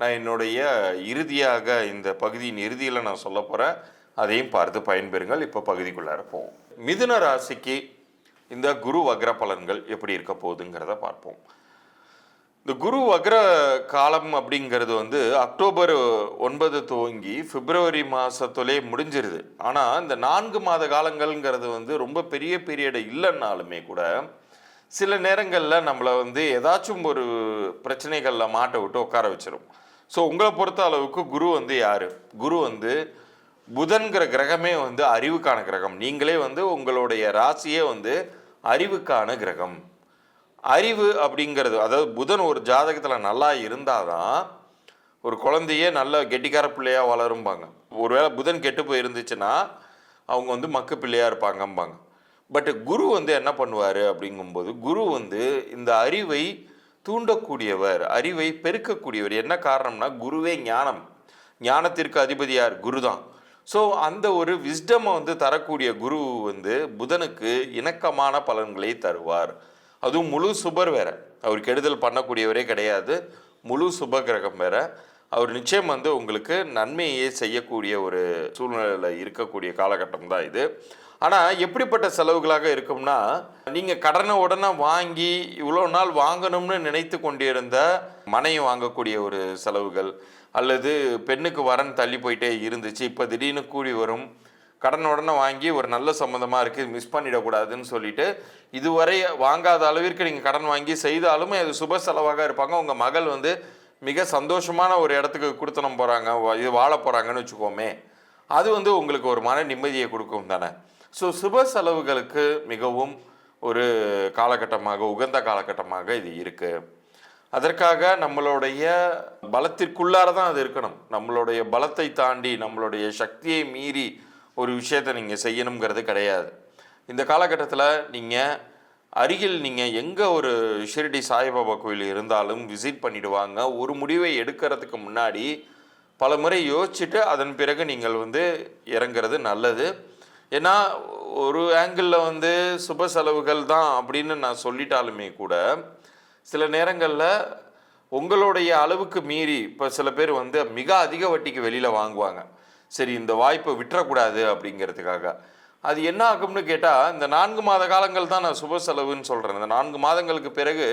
நான் என்னுடைய இறுதியாக இந்த பகுதியின் இறுதியில் நான் சொல்ல போகிறேன் அதையும் பார்த்து பயன்பெறுங்கள். இப்போ பகுதிக்குள்ளார போவோம். மிதுன ராசிக்கு இந்த குரு வக்ர பலன்கள் எப்படி இருக்க போகுதுங்கிறத பார்ப்போம். இந்த குரு வக்ர காலம் அப்படிங்கிறது வந்து அக்டோபர் ஒன்பது துவங்கி பிப்ரவரி மாதத்துலே முடிஞ்சிருது. ஆனால் இந்த நான்கு மாத காலங்கள்ங்கிறது வந்து ரொம்ப பெரிய பீரியடு இல்லைன்னாலுமே கூட சில நேரங்களில் நம்மளை வந்து ஏதாச்சும் ஒரு பிரச்சனைகளில் மாட்ட விட்டு உட்கார வச்சிரும். ஸோ உங்களை பொறுத்த அளவுக்கு குரு வந்து யார்? குரு வந்து புதன்கிற கிரகமே வந்து அறிவுக்கான கிரகம். நீங்களே வந்து உங்களுடைய ராசியே வந்து அறிவுக்கான கிரகம். அறிவு அப்படிங்கிறது அதாவது புதன் ஒரு ஜாதகத்தில் நல்லா இருந்தால் தான் ஒரு குழந்தையே நல்ல கெட்டிக்கார பிள்ளையாக வளரும்பாங்க. ஒருவேளை புதன் கெட்டு போயிருந்துச்சுன்னா அவங்க வந்து மக்கு பிள்ளையாக இருப்பாங்கம்பாங்க. பட் குரு வந்து என்ன பண்ணுவார் அப்படிங்கும்போது குரு வந்து இந்த அறிவை தூண்டக்கூடியவர் அறிவை பெருக்கக்கூடியவர். என்ன காரணம்னா குருவே ஞானம். ஞானத்திற்கு அதிபதியார் குரு தான் ஸோ அந்த ஒரு விஸ்டமை வந்து தரக்கூடிய குரு வந்து புதனுக்கு இணக்கமான பலன்களை தருவார். அதுவும் முழு சுபர் வேற. அவர் கெடுதல் பண்ணக்கூடியவரே கிடையாது. முழு சுப கிரகம் வேற. அவர் நிச்சயம் வந்து உங்களுக்கு நன்மையே செய்யக்கூடிய ஒரு சூழ்நிலையில் இருக்கக்கூடிய காலகட்டம் தான் இது. ஆனால் எப்படிப்பட்ட செலவுகளாக இருக்கும்னா நீங்கள் கடனை உடனே வாங்கி இவ்வளோ நாள் வாங்கணும்னு நினைத்து கொண்டிருந்த மனை வாங்கக்கூடிய ஒரு செலவுகள் அல்லது பெண்ணுக்கு வரன் தள்ளி போயிட்டே இருந்துச்சு இப்போ திடீர்னு கூடி வரும் கடன் உடனே வாங்கி ஒரு நல்ல சம்மந்தமாக இருக்குது மிஸ் பண்ணிடக்கூடாதுன்னு சொல்லிட்டு இதுவரை வாங்காத அளவிற்கு நீங்கள் கடன் வாங்கி செய்தாலுமே அது சுப செலவாக இருப்பாங்க. உங்கள் மகள் வந்து மிக சந்தோஷமான ஒரு இடத்துக்கு கொடுத்தனம் போகிறாங்க இது வாழ போகிறாங்கன்னு வச்சுக்கோமே அது வந்து உங்களுக்கு ஒரு மன நிம்மதியை கொடுக்கும் தானே. ஸோ சுப செலவுகளுக்கு மிகவும் ஒரு காலகட்டமாக உகந்த காலகட்டமாக இது இருக்குது அதற்காக நம்மளுடைய பலத்திற்குள்ளார தான் அது இருக்கணும். நம்மளுடைய பலத்தை தாண்டி நம்மளுடைய சக்தியை மீறி ஒரு விஷயத்தை நீங்கள் செய்யணுங்கிறது கிடையாது. இந்த காலகட்டத்தில் நீங்கள் அருகில் நீங்கள் எங்கே ஒரு ஷிரடி சாய்பாபா கோயில் இருந்தாலும் விசிட் பண்ணிவிடுவாங்க ஒரு முடிவை எடுக்கிறதுக்கு முன்னாடி பல முறை யோசிச்சுட்டு அதன் பிறகு நீங்கள் வந்து இறங்குறது நல்லது. ஏன்னா ஒரு ஆங்கிளில் வந்து சுப செலவுகள் தான் அப்படின்னு நான் சொல்லிட்டாலுமே கூட சில நேரங்களில் உங்களுடைய அளவுக்கு மீறி இப்போ சில பேர் வந்து மிக அதிக வட்டிக்கு வெளியில் வாங்குவாங்க. சரி இந்த வாய்ப்பை விட்டுறக்கூடாது அப்படிங்கிறதுக்காக. அது என்ன ஆகும்னு கேட்டால் இந்த நான்கு மாத காலங்கள் தான் நான் சுப செலவுன்னு சொல்கிறேன் இந்த நான்கு மாதங்களுக்கு பிறகு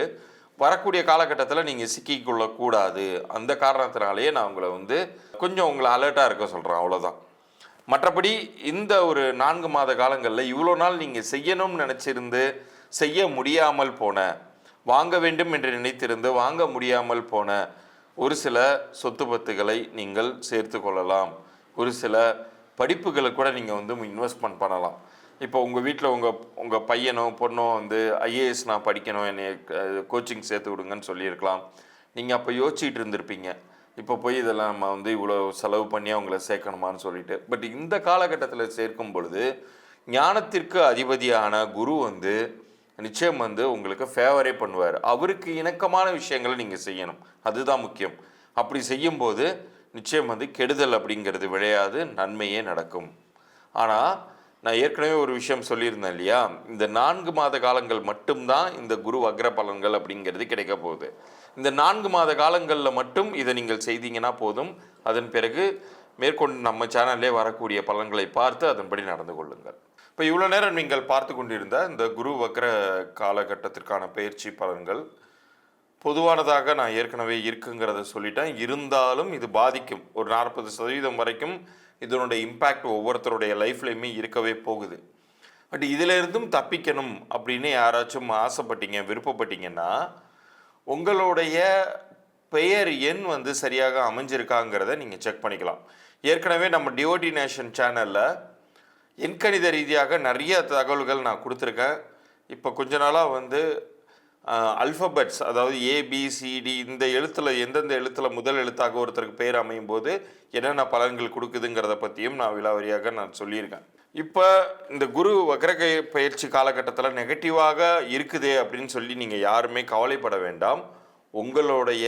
வரக்கூடிய காலகட்டத்தில் நீங்கள் சிக்கிக்கொள்ளக்கூடாது. அந்த காரணத்தினாலேயே நான் உங்களை வந்து கொஞ்சம் உங்களை அலர்ட்டாக இருக்க சொல்கிறேன் அவ்வளோதான் மற்றபடி இந்த ஒரு நான்கு மாத காலங்களில் இவ்வளோ நாள் நீங்கள் செய்யணும்னு நினச்சிருந்து செய்ய முடியாமல் போன வாங்க வேண்டும் என்று நினைத்திருந்து வாங்க முடியாமல் போன ஒரு சில சொத்து பத்துகளை நீங்கள் சேர்த்து கொள்ளலாம். ஒரு சில படிப்புகளை கூட நீங்கள் வந்து இன்வெஸ்ட்மெண்ட் பண்ணலாம். இப்போ உங்கள் வீட்டில் உங்கள் உங்கள் பையனோ பொண்ணோ வந்து ஐஏஎஸ் நான் படிக்கணும் என்னை கோச்சிங் சேர்த்து விடுங்கன்னு சொல்லியிருக்கலாம். நீங்கள் அப்போ யோசிச்சுட்டு இருந்திருப்பீங்க. இப்போ போய் இதெல்லாம் நம்ம வந்து இவ்வளோ செலவு பண்ணி அவங்கள சேர்க்கணுமான்னு சொல்லிட்டு. பட் இந்த காலகட்டத்தில் சேர்க்கும் பொழுது ஞானத்திற்கு அதிபதியான குரு வந்து நிச்சயம் வந்து உங்களுக்கு ஃபேவரே பண்ணுவார். அவருக்கு இணக்கமான விஷயங்களை நீங்கள் செய்யணும். அதுதான் முக்கியம். அப்படி செய்யும்போது நிச்சயம் வந்து கெடுதல் அப்படிங்கிறது விளையாது நன்மையே நடக்கும். ஆனால் நான் ஏற்கனவே ஒரு விஷயம் சொல்லியிருந்தேன் இல்லையா? இந்த நான்கு மாத காலங்கள் மட்டும்தான் இந்த குரு வக்ர பலன்கள் அப்படிங்கிறது கிடைக்க போகுது. இந்த நான்கு மாத காலங்களில் மட்டும் இதை நீங்கள் செய்தீங்கன்னா போதும். அதன் பிறகு மேற்கொண்டு நம்ம சேனல்லே வரக்கூடிய பலன்களை பார்த்து அதன்படி நடந்து கொள்ளுங்கள். இப்போ இவ்வளோ நேரம் நீங்கள் பார்த்து கொண்டிருந்த இந்த குரு வக்ர காலகட்டத்திற்கான பயிற்சி பலன்கள் பொதுவானதாக நான் ஏற்கனவே இருக்குங்கிறத சொல்லிட்டேன். இருந்தாலும் இது பாதிக்கும். ஒரு நாற்பது சதவீதம் வரைக்கும் இதனுடைய இம்பேக்ட் ஒவ்வொருத்தருடைய லைஃப்லையுமே இருக்கவே போகுது. பட் இதிலிருந்தும் தப்பிக்கணும் அப்படின்னு யாராச்சும் ஆசைப்பட்டீங்க விருப்பப்பட்டீங்கன்னா உங்களுடைய பெயர் எண் வந்து சரியாக அமைஞ்சிருக்காங்கிறத நீங்கள் செக் பண்ணிக்கலாம். ஏற்கனவே நம்ம டிஓடி நேஷன் சேனலில் எண்கணித ரீதியாக நிறைய தகவல்கள் நான் கொடுத்துருக்கேன். இப்போ கொஞ்ச நாளாக வந்து அல்ஃபபெட்ஸ் அதாவது ஏபிசிடி இந்த எழுத்தில் எந்தெந்த எழுத்தில் முதல் எழுத்தாக ஒருத்தருக்கு பேர் அமையும் போது என்னென்ன பலன்கள் கொடுக்குதுங்கிறத பற்றியும் நான் விலாவரியாக நான் சொல்லியிருக்கேன். இப்போ இந்த குரு வக்ரக பயிற்சி காலகட்டத்தில் நெகட்டிவாக இருக்குதே அப்படின்னு சொல்லி நீங்கள் யாருமே கவலைப்பட வேண்டாம். உங்களுடைய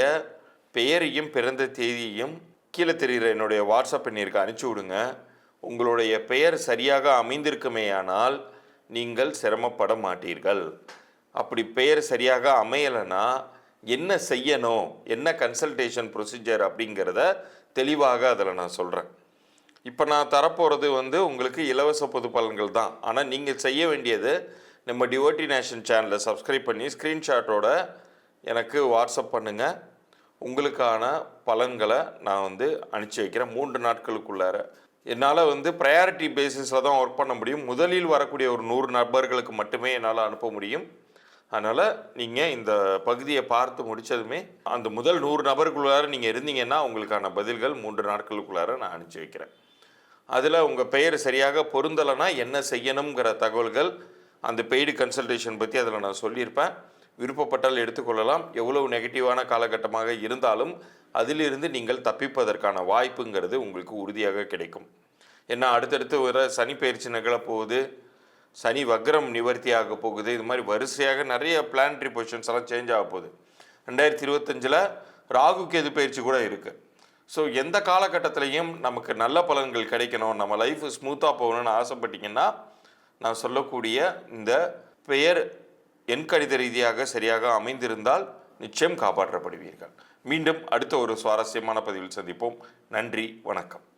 பெயரையும் பிறந்த தேதியையும் கீழே தெரிகிற என்னுடைய வாட்ஸ்அப் எண்ணிற்கு அனுப்பிச்சி விடுங்க. உங்களுடைய பெயர் சரியாக அமைந்திருக்குமேயானால் நீங்கள் சிரமப்பட மாட்டீர்கள். அப்படி பெயர் சரியாக அமையலைன்னா என்ன செய்யணும்? என்ன கன்சல்டேஷன் ப்ரொசீஜர் அப்படிங்கிறத தெளிவாக அதில் நான் சொல்கிறேன் இப்போ நான் தரப்போகிறது வந்து உங்களுக்கு இலவச பொது பலன்கள் தான். ஆனால் நீங்கள் செய்ய வேண்டியது நம்ம டிவோட்டி நேஷன் சேனலை சப்ஸ்கிரைப் பண்ணி ஸ்க்ரீன்ஷாட்டோட எனக்கு வாட்ஸ்அப் பண்ணுங்கள் உங்களுக்கான பலன்களை நான் வந்து அனுப்பிச்சி வைக்கிறேன். மூன்று நாட்களுக்குள்ளார. என்னால் வந்து ப்ரையாரிட்டி பேசிஸில் தான் ஒர்க் பண்ண முடியும். முதலில் வரக்கூடிய ஒரு நூறு நபர்களுக்கு மட்டுமே என்னால் அனுப்ப முடியும். அதனால் நீங்கள் இந்த பகுதியை பார்த்து முடித்ததுமே அந்த முதல் நூறு நபருக்குள்ளார நீங்கள் இருந்தீங்கன்னா உங்களுக்கான பதில்கள் மூன்று நாட்களுக்குள்ளார நான் அனுப்பிச்சி வைக்கிறேன். அதில் உங்கள் பெயர் சரியாக பொருந்தலைன்னா என்ன செய்யணுங்கிற தகவல்கள் அந்த பெய்டு கன்சல்டேஷன் பற்றி அதில் நான் சொல்லியிருப்பேன். விருப்பப்பட்டால் எடுத்துக்கொள்ளலாம். எவ்வளவு நெகட்டிவான காலகட்டமாக இருந்தாலும் அதிலிருந்து நீங்கள் தப்பிப்பதற்கான வாய்ப்புங்கிறது உங்களுக்கு உறுதியாக கிடைக்கும். ஏன்னா அடுத்தடுத்து வர சனி பயிற்சி நிகழப்போகுது. சனி வக்ரம் நிவர்த்தி ஆக போகுது. இது மாதிரி வரிசையாக நிறைய பிளானட்ரி பொசிஷன்ஸ் எல்லாம் சேஞ்ச் ஆக போகுது. ரெண்டாயிரத்தி இருபத்தஞ்சில் ராகு கேது பயிற்சி கூட இருக்குது ஸோ எந்த காலகட்டத்திலையும் நமக்கு நல்ல பலன்கள் கிடைக்கணும். நம்ம லைஃப் ஸ்மூத்தாக போகணும்னு ஆசைப்பட்டீங்கன்னா நான் சொல்லக்கூடிய இந்த பெயர் எண்கணித ரீதியாக சரியாக அமைந்திருந்தால் நிச்சயம் காப்பாற்றப்படுவீர்கள். மீண்டும் அடுத்த ஒரு சுவாரஸ்யமான பதிவில் சந்திப்போம். நன்றி வணக்கம்.